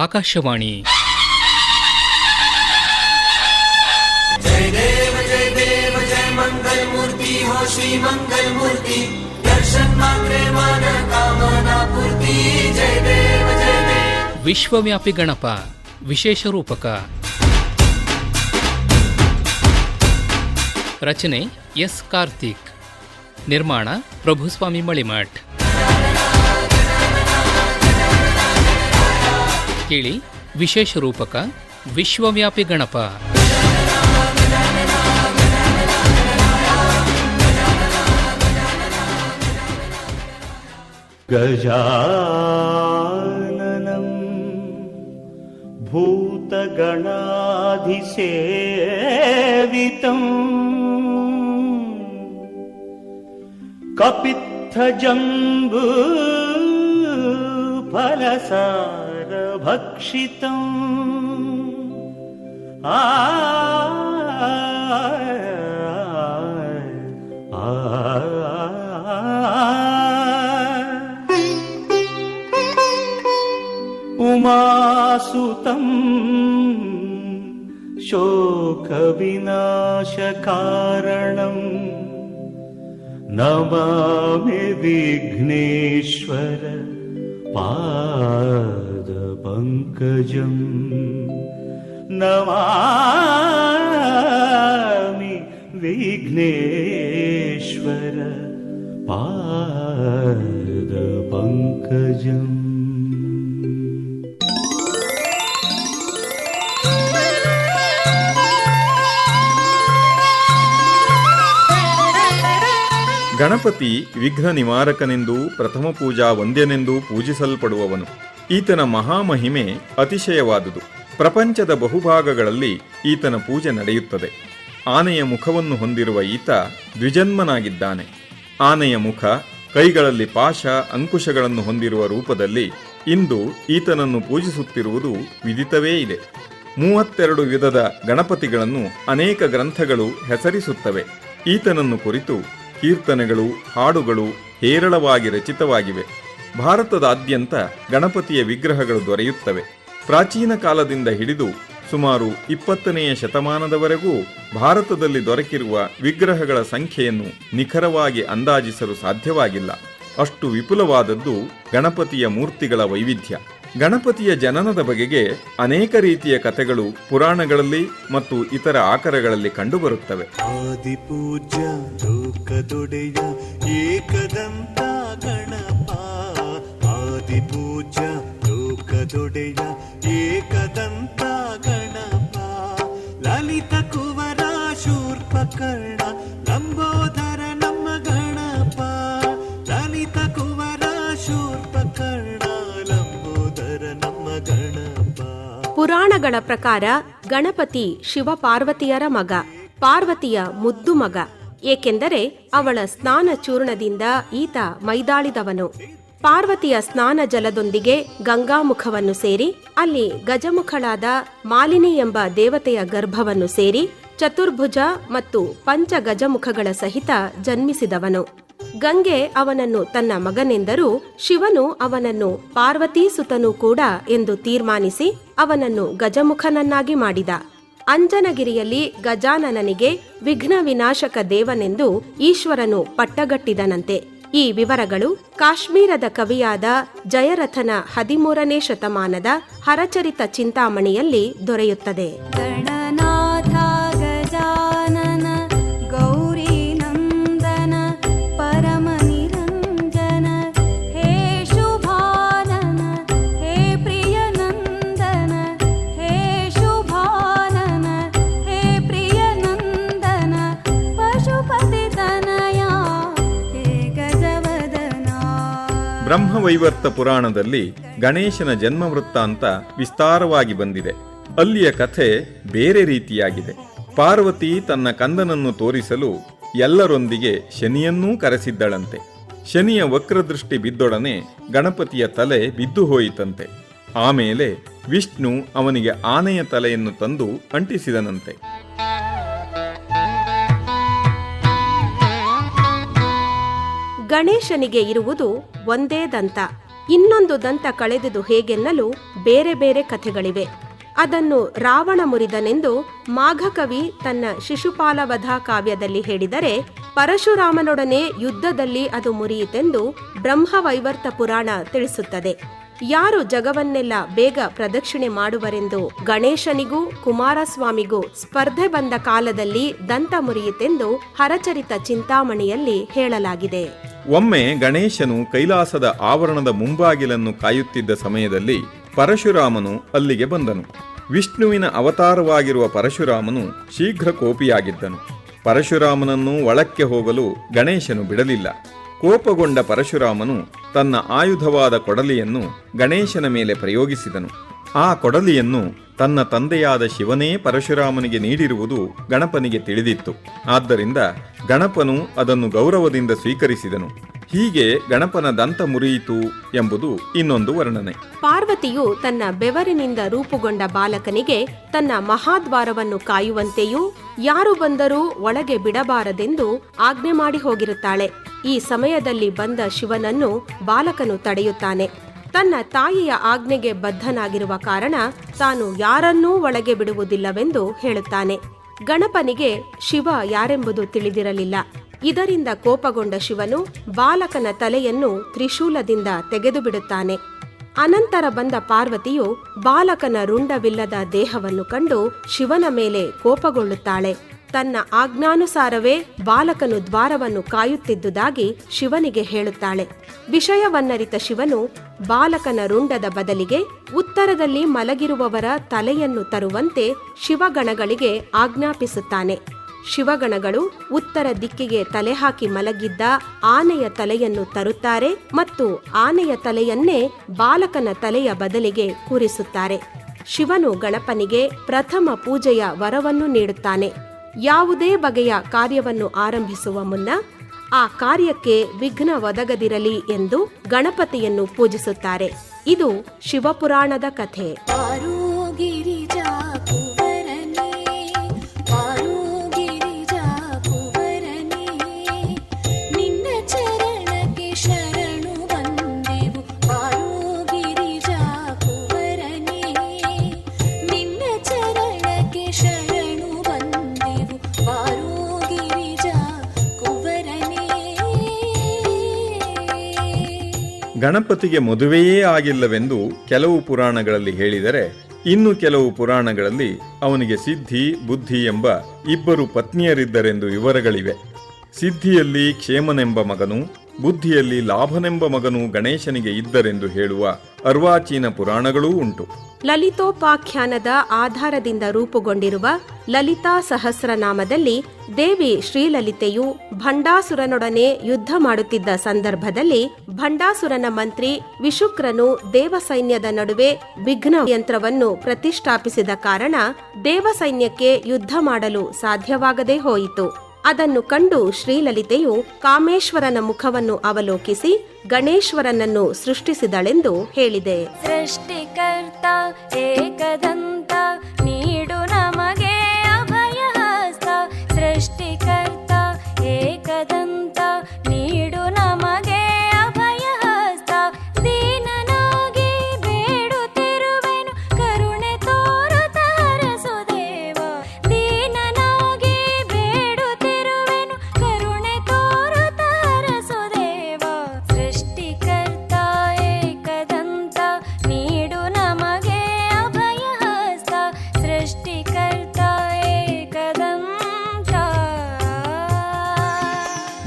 ಆಕಾಶವಾಣಿ. ವಿಶ್ವವ್ಯಾಪಿ ಗಣಪ ವಿಶೇಷ ರೂಪಕ. ರಚನೆ ಎಸ್ ಕಾರ್ತಿಕ್. ನಿರ್ಮಾಣ ಪ್ರಭುಸ್ವಾಮಿ ಮಳಿಮಠ್. ಕೇಳಿ ವಿಶೇಷ ರೂಪಕ ವಿಶ್ವವ್ಯಾಪಿ ಗಣಪ गजाननं भूतगणाधिसेवितम् कपित्थजम्बू फलसारभक्षितम् भक्षितम् आमासुतं शोकविनाशकारणं न वा विघ्नेश्वर पा पादपङ्कजम् नमामि विघ्नेश्वर पादपङ्कजम् ಗಣಪತಿ ವಿಘ್ನ ನಿವಾರಕನೆಂದೂ ಪ್ರಥಮ ಪೂಜಾ ವಂದ್ಯನೆಂದೂ ಪೂಜಿಸಲ್ಪಡುವವನು ಈತನ ಮಹಾಮಹಿಮೆ ಅತಿಶಯವಾದುದು. ಪ್ರಪಂಚದ ಬಹುಭಾಗಗಳಲ್ಲಿ ಈತನ ಪೂಜೆ ನಡೆಯುತ್ತದೆ. ಆನೆಯ ಮುಖವನ್ನು ಹೊಂದಿರುವ ಈತ ದ್ವಿಜನ್ಮನಾಗಿದ್ದಾನೆ. ಆನೆಯ ಮುಖ ಕೈಗಳಲ್ಲಿ ಪಾಶ ಅಂಕುಶಗಳನ್ನು ಹೊಂದಿರುವ ರೂಪದಲ್ಲಿ ಇಂದು ಈತನನ್ನು ಪೂಜಿಸುತ್ತಿರುವುದು ವಿದಿತವೇ ಇದೆ. ಮೂವತ್ತೆರಡು ವಿಧದ ಗಣಪತಿಗಳನ್ನು ಅನೇಕ ಗ್ರಂಥಗಳು ಹೆಸರಿಸುತ್ತವೆ. ಈತನನ್ನು ಕುರಿತು ಕೀರ್ತನೆಗಳು, ಹಾಡುಗಳು ಹೇರಳವಾಗಿ ರಚಿತವಾಗಿವೆ. ಭಾರತದಾದ್ಯಂತ ಗಣಪತಿಯ ವಿಗ್ರಹಗಳು ದೊರೆಯುತ್ತವೆ. ಪ್ರಾಚೀನ ಕಾಲದಿಂದ ಹಿಡಿದು ಸುಮಾರು ಇಪ್ಪತ್ತನೆಯ ಶತಮಾನದವರೆಗೂ ಭಾರತದಲ್ಲಿ ದೊರಕಿರುವ ವಿಗ್ರಹಗಳ ಸಂಖ್ಯೆಯನ್ನು ನಿಖರವಾಗಿ ಅಂದಾಜಿಸಲು ಸಾಧ್ಯವಾಗಿಲ್ಲ. ಅಷ್ಟು ವಿಪುಲವಾದದ್ದು ಗಣಪತಿಯ ಮೂರ್ತಿಗಳ ವೈವಿಧ್ಯ. ಗಣಪತಿಯ ಜನನದ ಬಗೆಗೆ ಅನೇಕ ರೀತಿಯ ಕಥೆಗಳು ಪುರಾಣಗಳಲ್ಲಿ ಮತ್ತು ಇತರ ಆಕರಗಳಲ್ಲಿ ಕಂಡುಬರುತ್ತವೆ. ಆದಿಪೂಜ್ಯ ಲೋಕದೊಡೆಯ ಏಕದಂತ ಗಣಪ. ಲಲಿತ ಕುವರ ಶೂರ್ಪಕರ್ಣ ಲಂಬೋದರ ನಮ್ಮ ಗಣಪ. ಲಲಿತ ಕುವರ ಶೂರ್ಪಕರ್ಣ ಲಂಬೋದರ ನಮ್ಮ ಗಣಪ. ಪುರಾಣಗಳ ಪ್ರಕಾರ ಗಣಪತಿ ಶಿವ ಪಾರ್ವತಿಯರ ಮಗ, ಪಾರ್ವತಿಯ ಮುದ್ದು ಮಗ. ಏಕೆಂದರೆ ಅವಳ ಸ್ನಾನ ಚೂರ್ಣದಿಂದ ಈತ ಮೈದಾಳಿದವನು. ಪಾರ್ವತಿಯ ಸ್ನಾನ ಜಲದೊಂದಿಗೆ ಗಂಗಾಮುಖವನ್ನು ಸೇರಿ, ಅಲ್ಲಿ ಗಜಮುಖಳಾದ ಮಾಲಿನಿ ಎಂಬ ದೇವತೆಯ ಗರ್ಭವನ್ನು ಸೇರಿ ಚತುರ್ಭುಜ ಮತ್ತು ಪಂಚ ಗಜಮುಖಗಳ ಸಹಿತ ಜನ್ಮಿಸಿದವನು. ಗಂಗೆ ಅವನನ್ನು ತನ್ನ ಮಗನೆಂದರೂ ಶಿವನು ಅವನನ್ನು ಪಾರ್ವತೀ ಸುತನೂ ಕೂಡ ಎಂದು ತೀರ್ಮಾನಿಸಿ ಅವನನ್ನು ಗಜಮುಖನನ್ನಾಗಿ ಮಾಡಿದ. ಅಂಜನಗಿರಿಯಲ್ಲಿ ಗಜಾನನನಿಗೆ ವಿಘ್ನ ವಿನಾಶಕ ದೇವನೆಂದು ಈಶ್ವರನು ಪಟ್ಟಗಟ್ಟಿದನಂತೆ. ಈ ವಿವರಗಳು ಕಾಶ್ಮೀರದ ಕವಿಯಾದ ಜಯರಥನ ಹದಿಮೂರನೇ ಶತಮಾನದ ಹರಚರಿತ ಚಿಂತಾಮಣಿಯಲ್ಲಿ ದೊರೆಯುತ್ತದೆ. ಬ್ರಹ್ಮವೈವರ್ತ ಪುರಾಣದಲ್ಲಿ ಗಣೇಶನ ಜನ್ಮ ವೃತ್ತಾಂತ ವಿಸ್ತಾರವಾಗಿ ಬಂದಿದೆ. ಅಲ್ಲಿಯ ಕಥೆ ಬೇರೆ ರೀತಿಯಾಗಿದೆ. ಪಾರ್ವತಿ ತನ್ನ ಕಂದನನ್ನು ತೋರಿಸಲು ಎಲ್ಲರೊಂದಿಗೆ ಶನಿಯನ್ನೂ ಕರೆಸಿದ್ದಳಂತೆ. ಶನಿಯ ವಕ್ರದೃಷ್ಟಿ ಬಿದ್ದೊಡನೆ ಗಣಪತಿಯ ತಲೆ ಬಿದ್ದು ಹೋಯಿತಂತೆ. ಆಮೇಲೆ ವಿಷ್ಣು ಅವನಿಗೆ ಆನೆಯ ತಲೆಯನ್ನು ತಂದು ಅಂಟಿಸಿದನಂತೆ. ಗಣೇಶನಿಗೆ ಇರುವುದು ಒಂದೇ ದಂತ. ಇನ್ನೊಂದು ದಂತ ಕಳೆದುದು ಹೇಗೆನ್ನಲು ಬೇರೆ ಬೇರೆ ಕಥೆಗಳಿವೆ. ಅದನ್ನು ರಾವಣ ಮುರಿದನೆಂದು ಮಾಘಕವಿ ತನ್ನ ಶಿಶುಪಾಲವಧ ಕಾವ್ಯದಲ್ಲಿ ಹೇಳಿದರೆ, ಪರಶುರಾಮನೊಡನೆ ಯುದ್ಧದಲ್ಲಿ ಅದು ಮುರಿಯಿತೆಂದು ಬ್ರಹ್ಮವೈವರ್ತ ಪುರಾಣ ತಿಳಿಸುತ್ತದೆ. ಯಾರು ಜಗವನ್ನೆಲ್ಲ ಬೇಗ ಪ್ರದಕ್ಷಿಣೆ ಮಾಡುವರೆಂದು ಗಣೇಶನಿಗೂ ಕುಮಾರಸ್ವಾಮಿಗೂ ಸ್ಪರ್ಧೆ ಬಂದ ಕಾಲದಲ್ಲಿ ದಂತ ಮುರಿಯಿತೆಂದು ಹರಚರಿತ ಚಿಂತಾಮಣಿಯಲ್ಲಿ ಹೇಳಲಾಗಿದೆ. ಒಮ್ಮೆ ಗಣೇಶನು ಕೈಲಾಸದ ಆವರಣದ ಮುಂಬಾಗಿಲನ್ನು ಕಾಯುತ್ತಿದ್ದ ಸಮಯದಲ್ಲಿ ಪರಶುರಾಮನು ಅಲ್ಲಿಗೆ ಬಂದನು. ವಿಷ್ಣುವಿನ ಅವತಾರವಾಗಿರುವ ಪರಶುರಾಮನು ಶೀಘ್ರ ಕೋಪಿಯಾಗಿದ್ದನು. ಪರಶುರಾಮನನ್ನು ಒಳಕ್ಕೆ ಹೋಗಲು ಗಣೇಶನು ಬಿಡಲಿಲ್ಲ. ಕೋಪಗೊಂಡ ಪರಶುರಾಮನು ತನ್ನ ಆಯುಧವಾದ ಕೊಡಲಿಯನ್ನು ಗಣೇಶನ ಮೇಲೆ ಪ್ರಯೋಗಿಸಿದನು. ಆ ಕೊಡಲಿಯನ್ನು ತನ್ನ ತಂದೆಯಾದ ಶಿವನೇ ಪರಶುರಾಮನಿಗೆ ನೀಡಿರುವುದು ಗಣಪನಿಗೆ ತಿಳಿದಿತ್ತು. ಆದ್ದರಿಂದ ಗಣಪನು ಅದನ್ನು ಗೌರವದಿಂದ ಸ್ವೀಕರಿಸಿದನು. ಹೀಗೆ ಗಣಪನ ದಂತ ಮುರಿಯಿತು ಎಂಬುದು ಇನ್ನೊಂದು ವರ್ಣನೆ. ಪಾರ್ವತಿಯು ತನ್ನ ಬೆವರಿನಿಂದ ರೂಪುಗೊಂಡ ಬಾಲಕನಿಗೆ ತನ್ನ ಮಹಾದ್ವಾರವನ್ನು ಕಾಯುವಂತೆಯೂ ಯಾರು ಬಂದರೂ ಒಳಗೆ ಬಿಡಬಾರದೆಂದು ಆಜ್ಞೆ ಮಾಡಿ ಹೋಗಿರುತ್ತಾಳೆ ಈ ಸಮಯದಲ್ಲಿ ಬಂದ ಶಿವನನ್ನು ಬಾಲಕನು ತಡೆಯುತ್ತಾನೆ. ತನ್ನ ತಾಯಿಯ ಆಜ್ಞೆಗೆ ಬದ್ಧನಾಗಿರುವ ಕಾರಣ ತಾನು ಯಾರನ್ನೂ ಒಳಗೆ ಬಿಡುವುದಿಲ್ಲವೆಂದು ಹೇಳುತ್ತಾನೆ. ಗಣಪನಿಗೆ ಶಿವ ಯಾರೆಂಬುದು ತಿಳಿದಿರಲಿಲ್ಲ. ಇದರಿಂದ ಕೋಪಗೊಂಡ ಶಿವನು ಬಾಲಕನ ತಲೆಯನ್ನು ತ್ರಿಶೂಲದಿಂದ ತೆಗೆದು ಬಿಡುತ್ತಾನೆ ಅನಂತರ ಬಂದ ಪಾರ್ವತಿಯು ಬಾಲಕನ ರುಂಡವಿಲ್ಲದ ದೇಹವನ್ನು ಕಂಡು ಶಿವನ ಮೇಲೆ ಕೋಪಗೊಳ್ಳುತ್ತಾಳೆ. ತನ್ನ ಆಜ್ಞಾನುಸಾರವೇ ಬಾಲಕನು ದ್ವಾರವನ್ನು ಕಾಯುತ್ತಿದ್ದುದಾಗಿ ಶಿವನಿಗೆ ಹೇಳುತ್ತಾಳೆ. ವಿಷಯವನ್ನರಿತ ಶಿವನು ಬಾಲಕನ ರುಂಡದ ಬದಲಿಗೆ ಉತ್ತರದಲ್ಲಿ ಮಲಗಿರುವವರ ತಲೆಯನ್ನು ತರುವಂತೆ ಶಿವಗಣಗಳಿಗೆ ಆಜ್ಞಾಪಿಸುತ್ತಾನೆ. ಶಿವಗಣಗಳು ಉತ್ತರ ದಿಕ್ಕಿಗೆ ತಲೆ ಹಾಕಿ ಮಲಗಿದ್ದ ಆನೆಯ ತಲೆಯನ್ನು ತರುತ್ತಾರೆ ಮತ್ತು ಆನೆಯ ತಲೆಯನ್ನೇ ಬಾಲಕನ ತಲೆಯ ಬದಲಿಗೆ ಕೂರಿಸುತ್ತಾರೆ. ಶಿವನು ಗಣಪನಿಗೆ ಪ್ರಥಮ ಪೂಜೆಯ ವರವನ್ನು ನೀಡುತ್ತಾನೆ. ಯಾವುದೇ ಬಗೆಯ ಕಾರ್ಯವನ್ನು ಆರಂಭಿಸುವ ಮುನ್ನ ಆ ಕಾರ್ಯಕ್ಕೆ ವಿಘ್ನ ಒದಗದಿರಲಿ ಎಂದು ಗಣಪತಿಯನ್ನು ಪೂಜಿಸುತ್ತಾರೆ. ಇದು ಶಿವಪುರಾಣದ ಕಥೆ. ಗಣಪತಿಗೆ ಮದುವೆಯೇ ಆಗಿಲ್ಲವೆಂದು ಕೆಲವು ಪುರಾಣಗಳಲ್ಲಿ ಹೇಳಿದರೆ, ಇನ್ನು ಕೆಲವು ಪುರಾಣಗಳಲ್ಲಿ ಅವನಿಗೆ ಸಿದ್ಧಿ, ಬುದ್ಧಿ ಎಂಬ ಇಬ್ಬರು ಪತ್ನಿಯರಿದ್ದರೆಂದು ವಿವರಗಳಿವೆ. ಸಿದ್ಧಿಯಲ್ಲಿ ಕ್ಷೇಮನೆಂಬ ಮಗನು, ಬುದ್ಧಿಯಲ್ಲಿ ಲಾಭನೆಂಬ ಮಗನು ಗಣೇಶನಿಗೆ ಇದ್ದರೆಂದು ಹೇಳುವ ಅರ್ವಾಚೀನ ಪುರಾಣಗಳೂ ಉಂಟು. ಲಲಿತೋಪಾಖ್ಯಾನದ ಆಧಾರದಿಂದ ರೂಪುಗೊಂಡಿರುವ ಲಲಿತಾ ಸಹಸ್ರನಾಮದಲ್ಲಿ ದೇವಿ ಶ್ರೀಲಲಿತೆಯು ಭಂಡಾಸುರನೊಡನೆ ಯುದ್ಧ ಮಾಡುತ್ತಿದ್ದ ಸಂದರ್ಭದಲ್ಲಿ ಭಂಡಾಸುರನ ಮಂತ್ರಿ ವಿಶುಕ್ರನು ದೇವಸೈನ್ಯದ ನಡುವೆ ವಿಘ್ನ ಯಂತ್ರವನ್ನು ಪ್ರತಿಷ್ಠಾಪಿಸಿದ ಕಾರಣ ದೇವಸೈನ್ಯಕ್ಕೆ ಯುದ್ಧ ಮಾಡಲು ಸಾಧ್ಯವಾಗದೇ ಹೋಯಿತು. ಅದನ್ನು ಕಂಡು ಶ್ರೀಲಲಿತೆಯು ಕಾಮೇಶ್ವರನ ಮುಖವನ್ನು ಅವಲೋಕಿಸಿ ಗಣೇಶ್ವರನನ್ನು ಸೃಷ್ಟಿಸಿದಳೆಂದು ಹೇಳಿದೆ. ಸೃಷ್ಟಿಕರ್ತ ಏಕದಂತ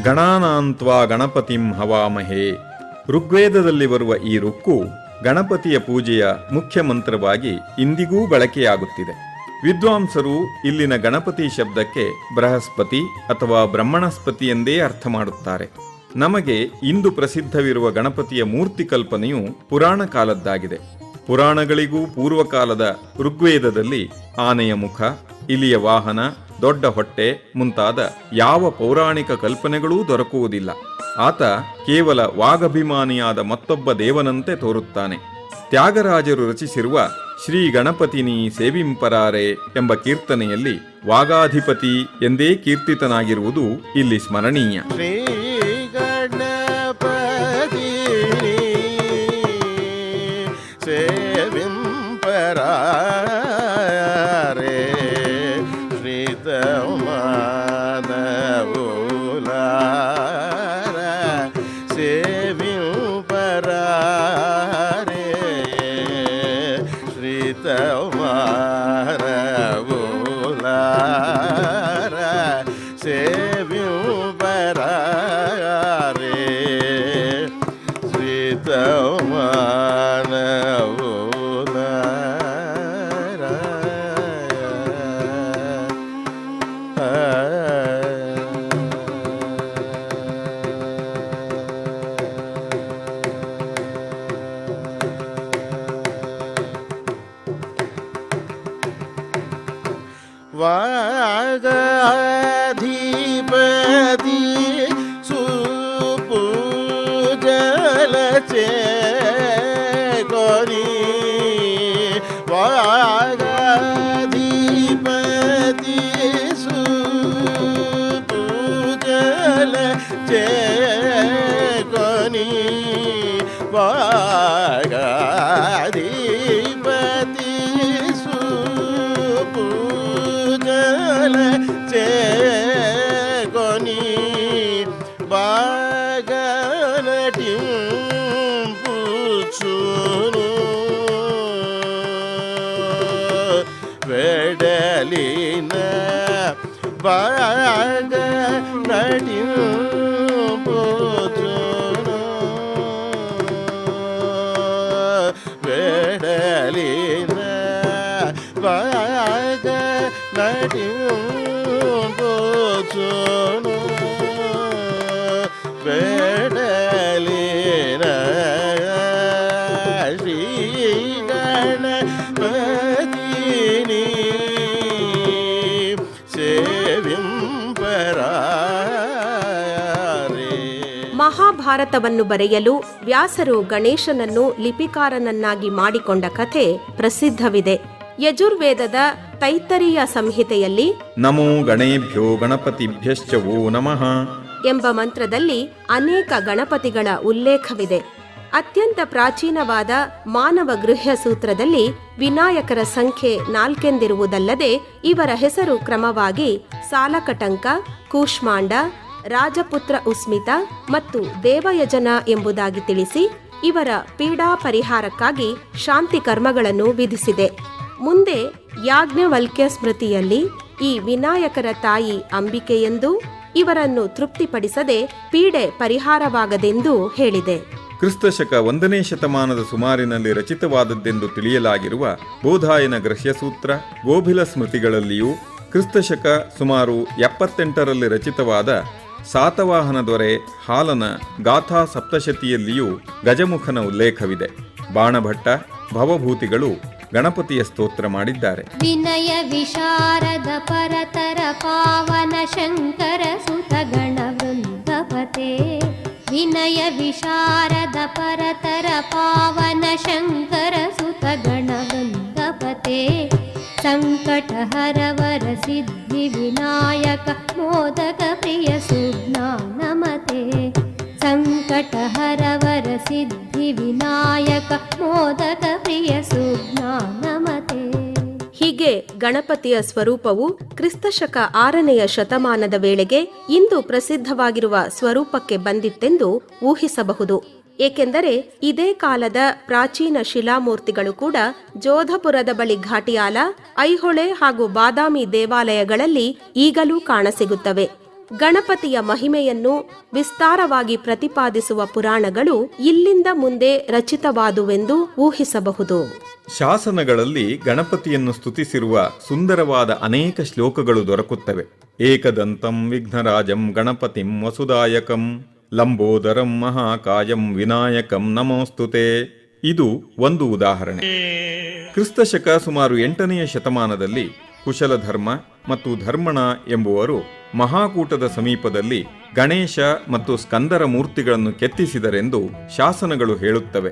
ಗಣಾನಾಂತ್ವಾ ಗಣಪತಿಂ ಹವಾಮಹೇ. ಋಗ್ವೇದದಲ್ಲಿ ಬರುವ ಈ ರುಕ್ಕು ಗಣಪತಿಯ ಪೂಜೆಯ ಮುಖ್ಯ ಮಂತ್ರವಾಗಿ ಇಂದಿಗೂ ಬಳಕೆಯಾಗುತ್ತಿದೆ. ವಿದ್ವಾಂಸರು ಇಲ್ಲಿನ ಗಣಪತಿ ಶಬ್ದಕ್ಕೆ ಬೃಹಸ್ಪತಿ ಅಥವಾ ಬ್ರಹ್ಮಣಸ್ಪತಿ ಎಂದೇ ಅರ್ಥ ಮಾಡುತ್ತಾರೆ. ನಮಗೆ ಇಂದು ಪ್ರಸಿದ್ಧವಿರುವ ಗಣಪತಿಯ ಮೂರ್ತಿ ಕಲ್ಪನೆಯು ಪುರಾಣ ಕಾಲದ್ದಾಗಿದೆ. ಪುರಾಣಗಳಿಗೂ ಪೂರ್ವಕಾಲದ ಋಗ್ವೇದದಲ್ಲಿ ಆನೆಯ ಮುಖ, ಇಲಿಯ ವಾಹನ ದೊಡ್ಡ ಹೊಟ್ಟೆ ಮುಂತಾದ ಯಾವ ಪೌರಾಣಿಕ ಕಲ್ಪನೆಗಳೂ ದೊರಕುವುದಿಲ್ಲ. ಆತ ಕೇವಲ ವಾಗಭಿಮಾನಿಯಾದ ಮತ್ತೊಬ್ಬ ದೇವನಂತೆ ತೋರುತ್ತಾನೆ. ತ್ಯಾಗರಾಜರು ರಚಿಸಿರುವ ಶ್ರೀ ಗಣಪತಿನಿ ಸೇವಿಂಪರಾರೆ ಎಂಬ ಕೀರ್ತನೆಯಲ್ಲಿ ವಾಗಾಧಿಪತಿ ಎಂದೇ ಕೀರ್ತಿತನಾಗಿರುವುದು ಇಲ್ಲಿ ಸ್ಮರಣೀಯ. ಮಹಾಭಾರತವನ್ನು ಬರೆಯಲು ವ್ಯಾಸರು ಗಣೇಶನನ್ನು ಲಿಪಿಕಾರನನ್ನಾಗಿ ಮಾಡಿಕೊಂಡ ಕಥೆ ಪ್ರಸಿದ್ಧವಿದೆ. ಯಜುರ್ವೇದದ ತೈತರಿಯ ಸಂಹಿತೆಯಲ್ಲಿ ನಮೋ ಗಣೇಭ್ಯೋ ಗಣಪತಿಭ್ಯಶ್ಚ ಓ ನಮಃ ಎಂಬ ಮಂತ್ರದಲ್ಲಿ ಅನೇಕ ಗಣಪತಿಗಳ ಉಲ್ಲೇಖವಿದೆ. ಅತ್ಯಂತ ಪ್ರಾಚೀನವಾದ ಮಾನವ ಗೃಹ್ಯ ಸೂತ್ರದಲ್ಲಿ ವಿನಾಯಕರ ಸಂಖ್ಯೆ ನಾಲ್ಕೆಂದಿರುವುದಲ್ಲದೆ ಇವರ ಹೆಸರು ಕ್ರಮವಾಗಿ ಸಾಲಕಟಂಕ ಕೂಷ್ಮಾಂಡ ರಾಜಪುತ್ರ ಉಸ್ಮಿತ ಮತ್ತು ದೇವಯಜನ ಎಂಬುದಾಗಿ ತಿಳಿಸಿ ಇವರ ಪೀಡಾ ಪರಿಹಾರಕ್ಕಾಗಿ ಶಾಂತಿ ಕರ್ಮಗಳನ್ನು ವಿಧಿಸಿದೆ. ಮುಂದೆ ಯಾಜ್ಞವಲ್ಕ್ಯ ಸ್ಮೃತಿಯಲ್ಲಿ ಈ ವಿನಾಯಕರ ತಾಯಿ ಅಂಬಿಕೆಯೆಂದೂ ಇವರನ್ನು ತೃಪ್ತಿಪಡಿಸದೆ ಪೀಡೆ ಪರಿಹಾರವಾಗದೆಂದೂ ಹೇಳಿದೆ. ಕ್ರಿಸ್ತಶಕ ಒಂದನೇ ಶತಮಾನದ ಸುಮಾರಿನಲ್ಲಿ ರಚಿತವಾದದ್ದೆಂದು ತಿಳಿಯಲಾಗಿರುವ ಬೋಧಾಯನ ಗ್ರಹ್ಯಸೂತ್ರ ಗೋಭಿಲ ಸ್ಮೃತಿಗಳಲ್ಲಿಯೂ ಕ್ರಿಸ್ತಶಕ ಸುಮಾರು ಎಪ್ಪತ್ತೆಂಟರಲ್ಲಿ ರಚಿತವಾದ ಸಾತವಾಹನ ದೊರೆ ಹಾಲನ ಗಾಥಾ ಸಪ್ತಶತಿಯಲ್ಲಿಯೂ ಗಜಮುಖನ ಉಲ್ಲೇಖವಿದೆ. ಬಾಣಭಟ್ಟ, ಭವಭೂತಿಗಳು ಗಣಪತಿಯ ಸ್ತೋತ್ರ ಮಾಡಿದ್ದಾರೆ. ವಿನಯ ವಿಶಾರದ ಪರತರ ಪಾವನ ಶಂಕರ ಸುತ ಗಣ ವೃಂದಪತೆ. ವಿನಯ ವಿಶಾರದ ಪರತರ ಪಾವನ ಶಂಕರ ಸುತ ಗಣ ಪ್ರಿಯ ಸುಜ್ಞಾನಮತೆ. ಸಂಕಟ ಹರವರ ಸಿದ್ಧಿ ವಿನಾಯಕ, ಮೋದಕ ಪ್ರಿಯ ಸುಜ್ಞಾನಮತೆ. ಹೀಗೆ ಗಣಪತಿಯ ಸ್ವರೂಪವು ಕ್ರಿಸ್ತಶಕ ಆರನೆಯ ಶತಮಾನದ ವೇಳೆಗೆ ಇಂದು ಪ್ರಸಿದ್ಧವಾಗಿರುವ ಸ್ವರೂಪಕ್ಕೆ ಬಂದಿತ್ತೆಂದು ಊಹಿಸಬಹುದು. ಏಕೆಂದರೆ ಇದೇ ಕಾಲದ ಪ್ರಾಚೀನ ಶಿಲಾಮೂರ್ತಿಗಳು ಕೂಡ ಜೋಧಪುರದ ಬಳಿ ಘಾಟಿಯಾಲ, ಐಹೊಳೆ ಹಾಗೂ ಬಾದಾಮಿ ದೇವಾಲಯಗಳಲ್ಲಿ ಈಗಲೂ ಕಾಣಸಿಗುತ್ತವೆ. ಗಣಪತಿಯ ಮಹಿಮೆಯನ್ನು ವಿಸ್ತಾರವಾಗಿ ಪ್ರತಿಪಾದಿಸುವ ಪುರಾಣಗಳು ಇಲ್ಲಿಂದ ಮುಂದೆ ರಚಿತವಾದುವೆಂದು ಊಹಿಸಬಹುದು. ಶಾಸನಗಳಲ್ಲಿ ಗಣಪತಿಯನ್ನು ಸ್ತುತಿಸಿರುವ ಸುಂದರವಾದ ಅನೇಕ ಶ್ಲೋಕಗಳು ದೊರಕುತ್ತವೆ. ಏಕದಂತಂ ವಿಘ್ನರಾಜಂ ಗಣಪತಿಂ ವಸುದಾಯಕಂ. ಲಂಬೋದರಂ ಮಹಾಕಾಯಂ ವಿನಾಯಕಂ ನಮೋಸ್ತುತೆ ಇದು ಒಂದು ಉದಾಹರಣೆ. ಕ್ರಿಸ್ತಶಕ ಸುಮಾರು ಎಂಟನೆಯ ಶತಮಾನದಲ್ಲಿ ಕುಶಲಧರ್ಮ ಮತ್ತು ಧರ್ಮಣ ಎಂಬುವರು ಮಹಾಕೂಟದ ಸಮೀಪದಲ್ಲಿ ಗಣೇಶ ಮತ್ತು ಸ್ಕಂದರ ಮೂರ್ತಿಗಳನ್ನು ಕೆತ್ತಿಸಿದರೆಂದು ಶಾಸನಗಳು ಹೇಳುತ್ತವೆ.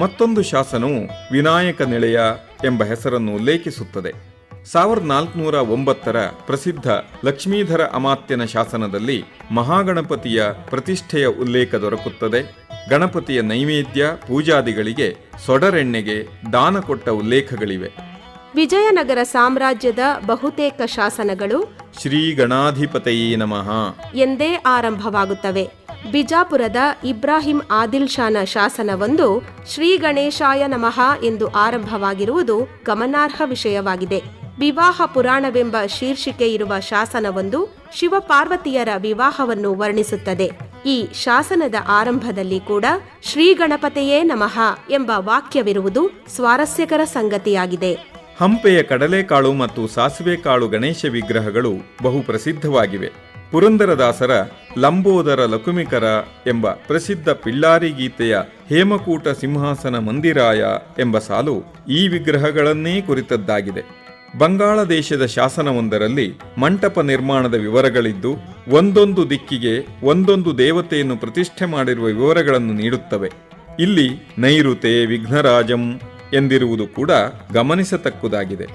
ಮತ್ತೊಂದು ಶಾಸನವು ವಿನಾಯಕ ನಿಳೆಯ ಎಂಬ ಹೆಸರನ್ನು ಉಲ್ಲೇಖಿಸುತ್ತದೆ. ಸಾವಿರದ ನಾಲ್ಕುನೂರ ಒಂಬತ್ತರ ಪ್ರಸಿದ್ಧ ಲಕ್ಷ್ಮೀಧರ ಅಮಾತ್ಯನ ಶಾಸನದಲ್ಲಿ ಮಹಾಗಣಪತಿಯ ಪ್ರತಿಷ್ಠೆಯ ಉಲ್ಲೇಖ ದೊರಕುತ್ತದೆ. ಗಣಪತಿಯ ನೈವೇದ್ಯ ಪೂಜಾದಿಗಳಿಗೆ ಸೊಡರೆಣ್ಣೆಗೆ ದಾನ ಕೊಟ್ಟ ಉಲ್ಲೇಖಗಳಿವೆ. ವಿಜಯನಗರ ಸಾಮ್ರಾಜ್ಯದ ಬಹುತೇಕ ಶಾಸನಗಳು ಶ್ರೀ ಗಣಾಧಿಪತಯೇ ನಮಃ. ಎಂದೇ ಆರಂಭವಾಗುತ್ತವೆ. ಬಿಜಾಪುರದ ಇಬ್ರಾಹಿಂ ಆದಿಲ್ ಶಾನ ಶಾಸನವೊಂದು ಶ್ರೀ ಗಣೇಶಾಯ ನಮಃ ಎಂದು ಆರಂಭವಾಗಿರುವುದು ಗಮನಾರ್ಹ ವಿಷಯವಾಗಿದೆ. ವಿವಾಹ ಪುರಾಣವೆಂಬ ಶೀರ್ಷಿಕೆ ಇರುವ ಶಾಸನವೊಂದು ಶಿವಪಾರ್ವತಿಯರ ವಿವಾಹವನ್ನು ವರ್ಣಿಸುತ್ತದೆ. ಈ ಶಾಸನದ ಆರಂಭದಲ್ಲಿ ಕೂಡ ಶ್ರೀ ಗಣಪತಿಯೇ ನಮಃ ಎಂಬ ವಾಕ್ಯವಿರುವುದು ಸ್ವಾರಸ್ಯಕರ ಸಂಗತಿಯಾಗಿದೆ. ಹಂಪೆಯ ಕಡಲೆಕಾಳು ಮತ್ತು ಸಾಸಿವೆ ಕಾಳು ಗಣೇಶ ವಿಗ್ರಹಗಳು ಬಹು ಪ್ರಸಿದ್ಧವಾಗಿವೆ ಪುರಂದರದಾಸರ ಲಂಬೋದರ ಲಕುಮಿಕರ ಎಂಬ ಪ್ರಸಿದ್ಧ ಪಿಳ್ಳಾರಿ ಗೀತೆಯ ಹೇಮಕೂಟ ಸಿಂಹಾಸನ ಮಂದಿರಾಯ ಎಂಬ ಸಾಲು ಈ ವಿಗ್ರಹಗಳನ್ನೇ ಕುರಿತದ್ದಾಗಿದೆ. ಬಂಗಾಳ ದೇಶದ ಶಾಸನವೊಂದರಲ್ಲಿ ಮಂಟಪ ನಿರ್ಮಾಣದ ವಿವರಗಳಿದ್ದು, ಒಂದೊಂದು ದಿಕ್ಕಿಗೆ ಒಂದೊಂದು ದೇವತೆಯನ್ನು ಪ್ರತಿಷ್ಠೆ ಮಾಡಿರುವ ವಿವರಗಳನ್ನು ನೀಡುತ್ತವೆ. ಇಲ್ಲಿ ನೈಋತೆ ವಿಘ್ನರಾಜಂ ಎಂದಿರುವುದು ಕೂಡ ಗಮನಿಸತಕ್ಕುದಾಗಿದೆ.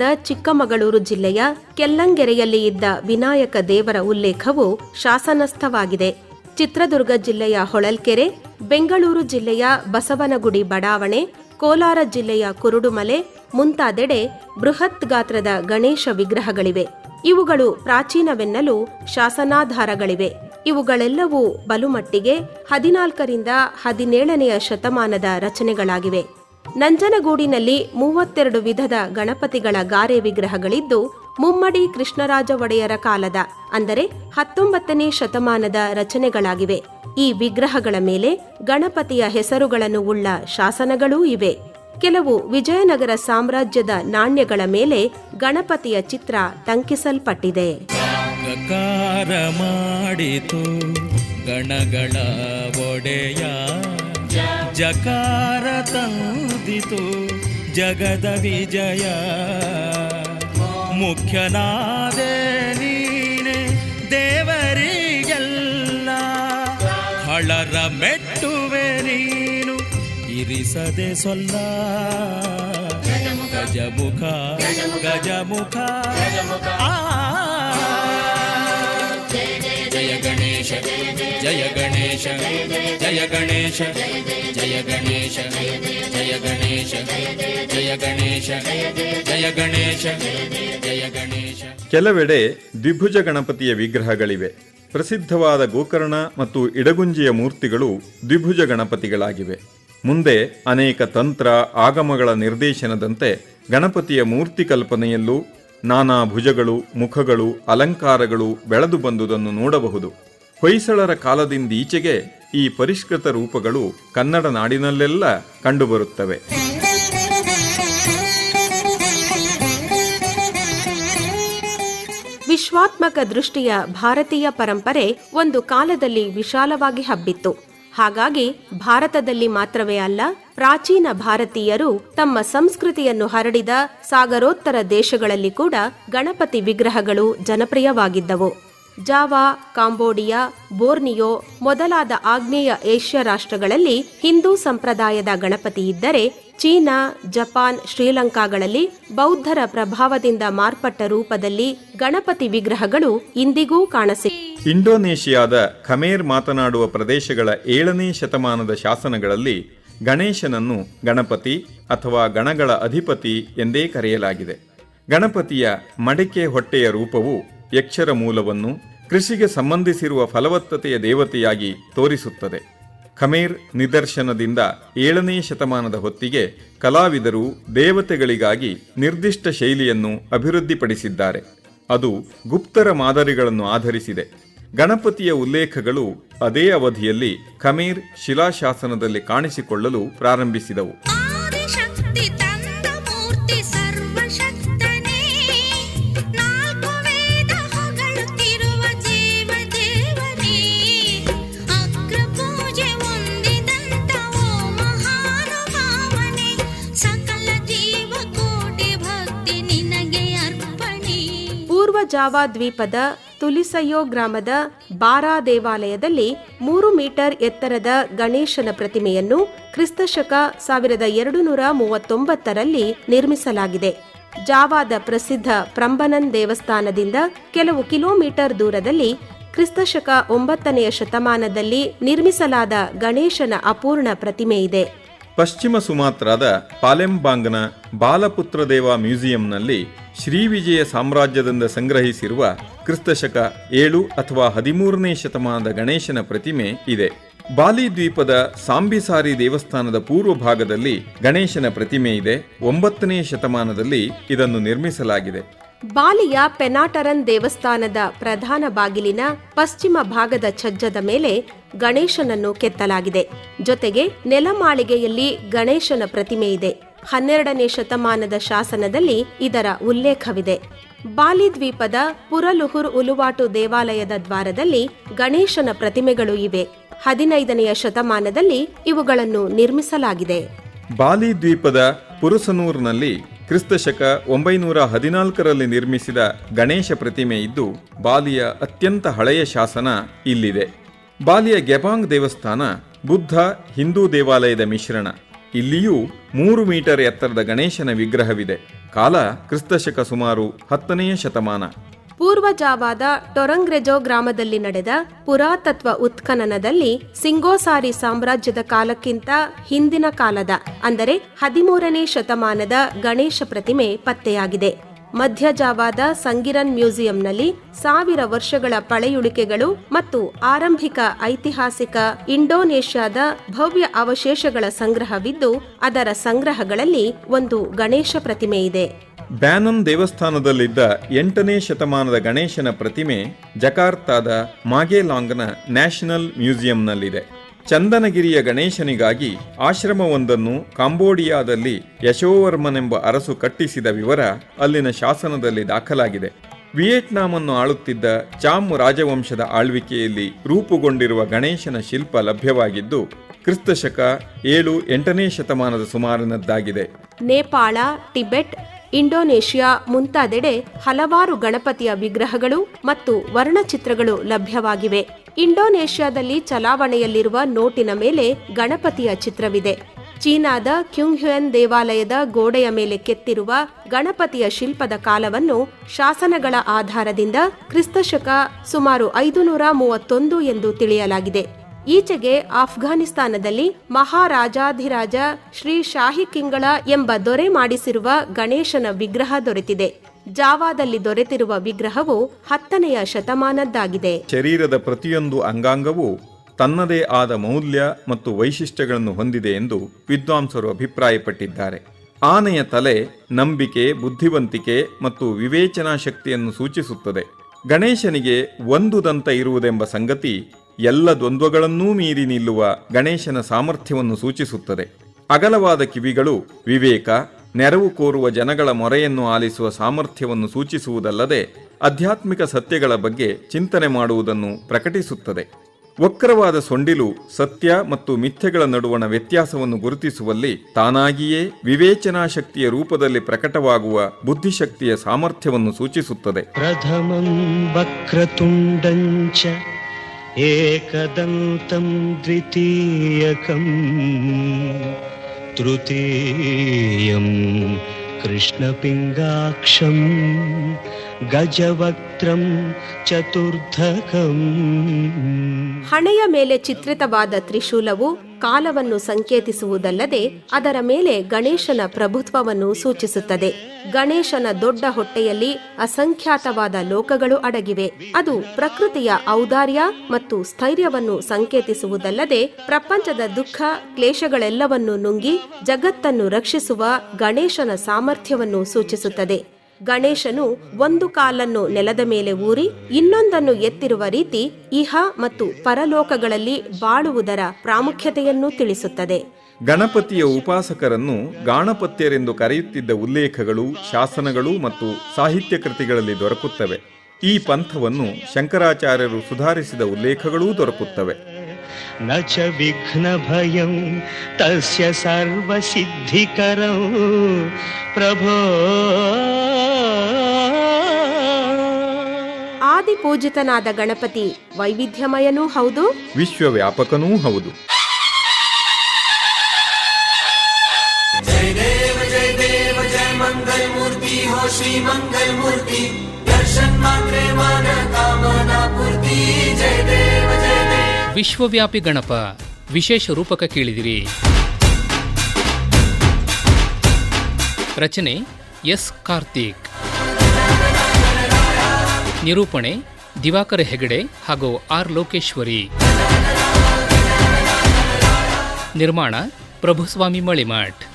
ಕರ್ನಾಟಕದ ಚಿಕ್ಕಮಗಳೂರು ಜಿಲ್ಲೆಯ ಕೆಲ್ಲಂಗೆರೆಯಲ್ಲಿ ಇದ್ದ ವಿನಾಯಕ ದೇವರ ಉಲ್ಲೇಖವು ಶಾಸನಸ್ಥವಾಗಿದೆ. ಚಿತ್ರದುರ್ಗ ಜಿಲ್ಲೆಯ ಹೊಳಲ್ಕೆರೆ, ಬೆಂಗಳೂರು ಜಿಲ್ಲೆಯ ಬಸವನಗುಡಿ ಬಡಾವಣೆ, ಕೋಲಾರ ಜಿಲ್ಲೆಯ ಕುರುಡುಮಲೆ ಮುಂತಾದೆಡೆ ಬೃಹತ್ ಗಾತ್ರದ ಗಣೇಶ ವಿಗ್ರಹಗಳಿವೆ. ಇವುಗಳು ಪ್ರಾಚೀನವೆನ್ನಲು ಶಾಸನಾಧಾರಗಳಿವೆ. ಇವುಗಳೆಲ್ಲವೂ ಬಲುಮಟ್ಟಿಗೆ ಹದಿನಾಲ್ಕರಿಂದ ಹದಿನೇಳನೆಯ ಶತಮಾನದ ರಚನೆಗಳಾಗಿವೆ. ನಂಜನಗೂಡಿನಲ್ಲಿ ಮೂವತ್ತೆರಡು ವಿಧದ ಗಣಪತಿಗಳ ಗಾರೆ ವಿಗ್ರಹಗಳಿದ್ದು, ಮುಮ್ಮಡಿ ಕೃಷ್ಣರಾಜ ಒಡೆಯರ ಕಾಲದ, ಅಂದರೆ ಹತ್ತೊಂಬತ್ತನೇ ಶತಮಾನದ ರಚನೆಗಳಾಗಿವೆ. ಈ ವಿಗ್ರಹಗಳ ಮೇಲೆ ಗಣಪತಿಯ ಹೆಸರುಗಳನ್ನು ಉಳ್ಳ ಶಾಸನಗಳೂ ಇವೆ. ಕೆಲವು ವಿಜಯನಗರ ಸಾಮ್ರಾಜ್ಯದ ನಾಣ್ಯಗಳ ಮೇಲೆ ಗಣಪತಿಯ ಚಿತ್ರ ಟಂಕಿಸಲ್ಪಟ್ಟಿದೆ. ಗಣಗಳ ಒಡೆಯ ಜಕಾರ ತಂದಿತು ಜಗದ ವಿಜಯ. ಮುಖ್ಯನಾದೆ ನೀನೆ ದೇವರಿಗೆಲ್ಲ. ಹಳರ ಮೆಟ್ಟುವೆ ನೀನು ಇರಿಸದೆ ಸೊಲ್ಲ. ಗಜಮುಖ ಗಜಮುಖ ಆ ಜಯ ಗಣೇಶ ಜಯ ಗಣೇಶ ಜಯ ಗಣೇಶ ಜಯ ಗಣೇಶ ಜಯ ಗಣೇಶ ಜಯ ಗಣೇಶ ಜಯ ಗಣೇಶ. ಕೆಲವೆಡೆ ದ್ವಿಭುಜ ಗಣಪತಿಯ ವಿಗ್ರಹಗಳಿವೆ. ಪ್ರಸಿದ್ಧವಾದ ಗೋಕರ್ಣ ಮತ್ತು ಇಡಗುಂಜಿಯ ಮೂರ್ತಿಗಳು ದ್ವಿಭುಜ ಗಣಪತಿಗಳಾಗಿವೆ. ಮುಂದೆ ಅನೇಕ ತಂತ್ರ, ಆಗಮಗಳ ನಿರ್ದೇಶನದಂತೆ ಗಣಪತಿಯ ಮೂರ್ತಿ ಕಲ್ಪನೆಯಲ್ಲೂ ನಾನಾ ಭುಜಗಳು, ಮುಖಗಳು, ಅಲಂಕಾರಗಳು ಬೆಳೆದು ಬಂದುದನ್ನು ನೋಡಬಹುದು. ಹೊಯ್ಸಳರ ಕಾಲದಿಂದೀಚೆಗೆ ಈ ಪರಿಷ್ಕೃತ ರೂಪಗಳು ಕನ್ನಡ ನಾಡಿನಲ್ಲೆಲ್ಲ ಕಂಡುಬರುತ್ತವೆ. ವಿಶ್ವಾತ್ಮಕ ದೃಷ್ಟಿಯ ಭಾರತೀಯ ಪರಂಪರೆ ಒಂದು ಕಾಲದಲ್ಲಿ ವಿಶಾಲವಾಗಿ ಹಬ್ಬಿತ್ತು. ಹಾಗಾಗಿ ಭಾರತದಲ್ಲಿ ಮಾತ್ರವೇ ಅಲ್ಲ, ಪ್ರಾಚೀನ ಭಾರತೀಯರು ತಮ್ಮ ಸಂಸ್ಕೃತಿಯನ್ನು ಹರಡಿದ ಸಾಗರೋತ್ತರ ದೇಶಗಳಲ್ಲಿ ಕೂಡ ಗಣಪತಿ ವಿಗ್ರಹಗಳು ಜನಪ್ರಿಯವಾಗಿದ್ದವು. ಜಾವಾ, ಕಾಂಬೋಡಿಯಾ, ಬೋರ್ನಿಯೋ ಮೊದಲಾದ ಆಗ್ನೇಯ ಏಷ್ಯಾ ರಾಷ್ಟ್ರಗಳಲ್ಲಿ ಹಿಂದೂ ಸಂಪ್ರದಾಯದ ಗಣಪತಿ ಇದ್ದರೆ ಚೀನಾ, ಜಪಾನ್, ಶ್ರೀಲಂಕಾಗಳಲ್ಲಿ ಬೌದ್ಧರ ಪ್ರಭಾವದಿಂದ ಮಾರ್ಪಟ್ಟ ರೂಪದಲ್ಲಿ ಗಣಪತಿ ವಿಗ್ರಹಗಳು ಇಂದಿಗೂ ಕಾಣಸಿ ಇಂಡೋನೇಷಿಯಾದ ಖಮೇರ್ ಮಾತನಾಡುವ ಪ್ರದೇಶಗಳ ಏಳನೇ ಶತಮಾನದ ಶಾಸನಗಳಲ್ಲಿ ಗಣೇಶನನ್ನು ಗಣಪತಿ ಅಥವಾ ಗಣಗಳ ಅಧಿಪತಿ ಎಂದೇ ಕರೆಯಲಾಗಿದೆ. ಗಣಪತಿಯ ಮಡಿಕೆ ಹೊಟ್ಟೆಯ ರೂಪವು ಯಕ್ಷರ ಮೂಲವನ್ನು ಕೃಷಿಗೆ ಸಂಬಂಧಿಸಿರುವ ಫಲವತ್ತತೆಯ ದೇವತೆಯಾಗಿ ತೋರಿಸುತ್ತದೆ. ಖಮೇರ್ ನಿದರ್ಶನದಿಂದ ಏಳನೇ ಶತಮಾನದ ಹೊತ್ತಿಗೆ ಕಲಾವಿದರು ದೇವತೆಗಳಿಗಾಗಿ ನಿರ್ದಿಷ್ಟ ಶೈಲಿಯನ್ನು ಅಭಿವೃದ್ಧಿಪಡಿಸಿದ್ದಾರೆ. ಅದು ಗುಪ್ತರ ಮಾದರಿಗಳನ್ನು ಆಧರಿಸಿದೆ. ಗಣಪತಿಯ ಉಲ್ಲೇಖಗಳು ಅದೇ ಅವಧಿಯಲ್ಲಿ ಖಮೇರ್ ಶಿಲಾಶಾಸನದಲ್ಲಿ ಕಾಣಿಸಿಕೊಳ್ಳಲು ಪ್ರಾರಂಭಿಸಿದವು. ಜಾವಾ ದ್ವೀಪದ ತುಲಿಸಯೋ ಗ್ರಾಮದ ಬಾರಾ ದೇವಾಲಯದಲ್ಲಿ ಮೂರು ಮೀಟರ್ ಎತ್ತರದ ಗಣೇಶನ ಪ್ರತಿಮೆಯನ್ನು ಕ್ರಿಸ್ತಶಕ ಸಾವಿರದ ಎರಡು ನೂರ ಮೂವತ್ತೊಂಬತ್ತರಲ್ಲಿ ನಿರ್ಮಿಸಲಾಗಿದೆ. ಜಾವಾದ ಪ್ರಸಿದ್ಧ ಪ್ರಂಬನನ್ ದೇವಸ್ಥಾನದಿಂದ ಕೆಲವು ಕಿಲೋಮೀಟರ್ ದೂರದಲ್ಲಿ ಕ್ರಿಸ್ತಶಕ ಒಂಬತ್ತನೆಯ ಶತಮಾನದಲ್ಲಿ ನಿರ್ಮಿಸಲಾದ ಗಣೇಶನ ಅಪೂರ್ಣ ಪ್ರತಿಮೆ ಇದೆ. ಪಶ್ಚಿಮ ಸುಮಾತ್ರಾದ ಪಾಲೆಂಬಾಂಗ್ನ ಬಾಲಪುತ್ರದೇವ ಮ್ಯೂಸಿಯಂನಲ್ಲಿ ಶ್ರೀವಿಜಯ ಸಾಮ್ರಾಜ್ಯದಿಂದ ಸಂಗ್ರಹಿಸಿರುವ ಕ್ರಿಸ್ತಶಕ ಏಳು ಅಥವಾ ಹದಿಮೂರನೇ ಶತಮಾನದ ಗಣೇಶನ ಪ್ರತಿಮೆ ಇದೆ. ಬಾಲಿ ದ್ವೀಪದ ಸಾಂಬಿಸಾರಿ ದೇವಸ್ಥಾನದ ಪೂರ್ವ ಭಾಗದಲ್ಲಿ ಗಣೇಶನ ಪ್ರತಿಮೆ ಇದೆ. ಒಂಬತ್ತನೇ ಶತಮಾನದಲ್ಲಿ ಇದನ್ನು ನಿರ್ಮಿಸಲಾಗಿದೆ. ಬಾಲಿಯ ಪೆನಾಟರನ್ ದೇವಸ್ಥಾನದ ಪ್ರಧಾನ ಬಾಗಿಲಿನ ಪಶ್ಚಿಮ ಭಾಗದ ಛಜ್ಜದ ಮೇಲೆ ಗಣೇಶನನ್ನು ಕೆತ್ತಲಾಗಿದೆ. ಜೊತೆಗೆ ನೆಲಮಾಳಿಗೆಯಲ್ಲಿ ಗಣೇಶನ ಪ್ರತಿಮೆ ಇದೆ. ಹನ್ನೆರಡನೇ ಶತಮಾನದ ಶಾಸನದಲ್ಲಿ ಇದರ ಉಲ್ಲೇಖವಿದೆ. ಬಾಲಿ ದ್ವೀಪದ ಪುರಲುಹುರ್ ಉಲುವಾಟು ದೇವಾಲಯದ ದ್ವಾರದಲ್ಲಿ ಗಣೇಶನ ಪ್ರತಿಮೆಗಳು ಇವೆ. ಹದಿನೈದನೆಯ ಶತಮಾನದಲ್ಲಿ ಇವುಗಳನ್ನು ನಿರ್ಮಿಸಲಾಗಿದೆ. ಬಾಲಿ ದ್ವೀಪದ ಪುರುಸನೂರ್ನಲ್ಲಿ ಕ್ರಿಸ್ತಶಕ ಒಂಬೈನೂರ ಹದಿನಾಲ್ಕರಲ್ಲಿ ನಿರ್ಮಿಸಿದ ಗಣೇಶ ಪ್ರತಿಮೆ ಇದ್ದು, ಬಾಲಿಯ ಅತ್ಯಂತ ಹಳೆಯ ಶಾಸನ ಇಲ್ಲಿದೆ. ಬಾಲಿಯ ಗೆಬಾಂಗ್ ದೇವಸ್ಥಾನ ಬುದ್ಧ ಹಿಂದೂ ದೇವಾಲಯದ ಮಿಶ್ರಣ. ಇಲ್ಲಿಯೂ ಮೂರು ಮೀಟರ್ ಎತ್ತರದ ಗಣೇಶನ ವಿಗ್ರಹವಿದೆ. ಕಾಲ ಕ್ರಿಸ್ತಶಕ ಸುಮಾರು ಹತ್ತನೆಯ ಶತಮಾನ. ಪೂರ್ವ ಜಾವಾದ ಟೊರಂಗ್ರೆಜೋ ಗ್ರಾಮದಲ್ಲಿ ನಡೆದ ಪುರಾತತ್ವ ಉತ್ಖನನದಲ್ಲಿ ಸಿಂಗೋಸಾರಿ ಸಾಮ್ರಾಜ್ಯದ ಕಾಲಕ್ಕಿಂತ ಹಿಂದಿನ ಕಾಲದ, ಅಂದರೆ ಹದಿಮೂರನೇ ಶತಮಾನದ ಗಣೇಶ ಪ್ರತಿಮೆ ಪತ್ತೆಯಾಗಿದೆ. ಮಧ್ಯ ಜಾವಾದ ಸಂಗಿರನ್ ಮ್ಯೂಸಿಯಂನಲ್ಲಿ ಸಾವಿರ ವರ್ಷಗಳ ಪಳೆಯುಳಿಕೆಗಳು ಮತ್ತು ಆರಂಭಿಕ ಐತಿಹಾಸಿಕ ಇಂಡೋನೇಷ್ಯಾದ ಭವ್ಯ ಅವಶೇಷಗಳ ಸಂಗ್ರಹವಿದ್ದು, ಅದರ ಸಂಗ್ರಹಗಳಲ್ಲಿ ಒಂದು ಗಣೇಶ ಪ್ರತಿಮೆ ಇದೆ. ಬ್ಯಾನನ್ ದೇವಸ್ಥಾನದಲ್ಲಿದ್ದ ಎಂಟನೇ ಶತಮಾನದ ಗಣೇಶನ ಪ್ರತಿಮೆ ಜಕಾರ್ತಾದ ಮಾಗೆಲಾಂಗ್ನ ನ್ಯಾಷನಲ್ ಮ್ಯೂಸಿಯಂನಲ್ಲಿದೆ. ಚಂದನಗಿರಿಯ ಗಣೇಶನಿಗಾಗಿ ಆಶ್ರಮವೊಂದನ್ನು ಕಾಂಬೋಡಿಯಾದಲ್ಲಿ ಯಶೋವರ್ಮನೆಂಬ ಅರಸು ಕಟ್ಟಿಸಿದ ವಿವರ ಅಲ್ಲಿನ ಶಾಸನದಲ್ಲಿ ದಾಖಲಾಗಿದೆ. ವಿಯೆಟ್ನಾಂ ಅನ್ನು ಆಳುತ್ತಿದ್ದ ಚಾಮ್ ರಾಜವಂಶದ ಆಳ್ವಿಕೆಯಲ್ಲಿ ರೂಪುಗೊಂಡಿರುವ ಗಣೇಶನ ಶಿಲ್ಪ ಲಭ್ಯವಾಗಿದ್ದು, ಕ್ರಿಸ್ತಶಕ ಏಳು ಎಂಟನೇ ಶತಮಾನದ ಸುಮಾರಿನದ್ದಾಗಿದೆ. ನೇಪಾಳ, ಟಿಬೆಟ್ ಇಂಡೋನೇಷ್ಯಾ ಮುಂತಾದೆಡೆ ಹಲವಾರು ಗಣಪತಿಯ ವಿಗ್ರಹಗಳು ಮತ್ತು ವರ್ಣಚಿತ್ರಗಳು ಲಭ್ಯವಾಗಿವೆ. ಇಂಡೋನೇಷ್ಯಾದಲ್ಲಿ ಚಲಾವಣೆಯಲ್ಲಿರುವ ನೋಟಿನ ಮೇಲೆ ಗಣಪತಿಯ ಚಿತ್ರವಿದೆ. ಚೀನಾದ ಕ್ಯುಂಗ್ಹ್ಯುಯನ್ ದೇವಾಲಯದ ಗೋಡೆಯ ಮೇಲೆ ಕೆತ್ತಿರುವ ಗಣಪತಿಯ ಶಿಲ್ಪದ ಕಾಲವನ್ನು ಶಾಸನಗಳ ಆಧಾರದಿಂದ ಕ್ರಿಸ್ತಶಕ ಸುಮಾರು ಐದು ನೂರ ಮೂವತ್ತೊಂದು ಎಂದು ತಿಳಿಯಲಾಗಿದೆ. ಈಚೆಗೆ ಆಫ್ಘಾನಿಸ್ತಾನದಲ್ಲಿ ಮಹಾರಾಜಾಧಿರಾಜ ಶ್ರೀ ಶಾಹಿ ಕಿಂಗಳ ಎಂಬ ದೊರೆ ಮಾಡಿಸಿರುವ ಗಣೇಶನ ವಿಗ್ರಹ ದೊರೆತಿದೆ. ಜಾವಾದಲ್ಲಿ ದೊರೆತಿರುವ ವಿಗ್ರಹವು ಹತ್ತನೆಯ ಶತಮಾನದ್ದಾಗಿದೆ. ಶರೀರದ ಪ್ರತಿಯೊಂದು ಅಂಗಾಂಗವೂ ತನ್ನದೇ ಆದ ಮೌಲ್ಯ ಮತ್ತು ವೈಶಿಷ್ಟ್ಯಗಳನ್ನು ಹೊಂದಿದೆ ಎಂದು ವಿದ್ವಾಂಸರು ಅಭಿಪ್ರಾಯಪಟ್ಟಿದ್ದಾರೆ. ಆನೆಯ ತಲೆ ನಂಬಿಕೆ, ಬುದ್ಧಿವಂತಿಕೆ ಮತ್ತು ವಿವೇಚನಾ ಶಕ್ತಿಯನ್ನು ಸೂಚಿಸುತ್ತದೆ. ಗಣೇಶನಿಗೆ ಒಂದು ದಂತ ಇರುವುದೆಂಬ ಸಂಗತಿ ಎಲ್ಲ ದ್ವಂದ್ವಗಳನ್ನೂ ಮೀರಿ ನಿಲ್ಲುವ ಗಣೇಶನ ಸಾಮರ್ಥ್ಯವನ್ನು ಸೂಚಿಸುತ್ತದೆ. ಅಗಲವಾದ ಕಿವಿಗಳು, ವಿವೇಕ, ನೆರವು ಕೋರುವ ಜನಗಳ ಮೊರೆಯನ್ನು ಆಲಿಸುವ ಸಾಮರ್ಥ್ಯವನ್ನು ಸೂಚಿಸುವುದಲ್ಲದೆ ಆಧ್ಯಾತ್ಮಿಕ ಸತ್ಯಗಳ ಬಗ್ಗೆ ಚಿಂತನೆ ಮಾಡುವುದನ್ನು ಪ್ರಕಟಿಸುತ್ತದೆ. ವಕ್ರವಾದ ಸೊಂಡಿಲು ಸತ್ಯ ಮತ್ತು ಮಿಥ್ಯೆಗಳ ನಡುವಣ ವ್ಯತ್ಯಾಸವನ್ನು ಗುರುತಿಸುವಲ್ಲಿ ತಾನಾಗಿಯೇ ವಿವೇಚನಾ ಶಕ್ತಿಯ ರೂಪದಲ್ಲಿ ಪ್ರಕಟವಾಗುವ ಬುದ್ಧಿಶಕ್ತಿಯ ಸಾಮರ್ಥ್ಯವನ್ನು ಸೂಚಿಸುತ್ತದೆ. एकदन्तं द्वितीयकं तृतीयं कृष्णपिङ्गाक्षं ಗಜವಕ್ತ್ರಂ ಚತುರ್ಥಕಂ. ಹಣೆಯ ಮೇಲೆ ಚಿತ್ರಿತವಾದ ತ್ರಿಶೂಲವು ಕಾಲವನ್ನು ಸಂಕೇತಿಸುವುದಲ್ಲದೆ ಅದರ ಮೇಲೆ ಗಣೇಶನ ಪ್ರಭುತ್ವವನ್ನು ಸೂಚಿಸುತ್ತದೆ. ಗಣೇಶನ ದೊಡ್ಡ ಹೊಟ್ಟೆಯಲ್ಲಿ ಅಸಂಖ್ಯಾತವಾದ ಲೋಕಗಳು ಅಡಗಿವೆ. ಅದು ಪ್ರಕೃತಿಯ ಔದಾರ್ಯ ಮತ್ತು ಸ್ಥೈರ್ಯವನ್ನು ಸಂಕೇತಿಸುವುದಲ್ಲದೆ ಪ್ರಪಂಚದ ದುಃಖ, ಕ್ಲೇಶಗಳೆಲ್ಲವನ್ನು ನುಂಗಿ ಜಗತ್ತನ್ನು ರಕ್ಷಿಸುವ ಗಣೇಶನ ಸಾಮರ್ಥ್ಯವನ್ನು ಸೂಚಿಸುತ್ತದೆ. ಗಣೇಶನು ಒಂದು ಕಾಲನ್ನು ನೆಲದ ಮೇಲೆ ಊರಿ, ಇನ್ನೊಂದನ್ನು ಎತ್ತಿರುವ ರೀತಿ ಇಹ ಮತ್ತು ಪರಲೋಕಗಳಲ್ಲಿ ಬಾಳುವುದರ ಪ್ರಾಮುಖ್ಯತೆಯನ್ನು ತಿಳಿಸುತ್ತದೆ. ಗಣಪತಿಯ ಉಪಾಸಕರನ್ನು ಗಾಣಪತ್ಯರೆಂದು ಕರೆಯುತ್ತಿದ್ದ ಉಲ್ಲೇಖಗಳು, ಶಾಸನಗಳು ಮತ್ತು ಸಾಹಿತ್ಯ ಕೃತಿಗಳಲ್ಲಿ ದೊರಕುತ್ತವೆ. ಈ ಪಂಥವನ್ನು ಶಂಕರಾಚಾರ್ಯರು ಸುಧಾರಿಸಿದ ಉಲ್ಲೇಖಗಳೂ ದೊರಕುತ್ತವೆ. न च विघ्नभयं तस्य सर्वसिद्धिकरं प्रभो ಆದಿ ಪೂಜಿತನಾದ ಗಣಪತಿ ವೈವಿಧ್ಯಮಯನೂ ಹೌದು ವಿಶ್ವವ್ಯಾಪಕನೂ ಹೌದು ವಿಶ್ವವ್ಯಾಪಿ ಗಣಪ. ವಿಶೇಷ ರೂಪಕ ಕೇಳಿದಿರಿ. ರಚನೆ ಎಸ್ ಕಾರ್ತಿಕ್. ನಿರೂಪಣೆ ದಿವಾಕರ ಹೆಗಡೆ ಹಾಗೂ ಆರ್ ಲೋಕೇಶ್ವರಿ. ನಿರ್ಮಾಣ ಪ್ರಭುಸ್ವಾಮಿ ಮಳಿಮಠ್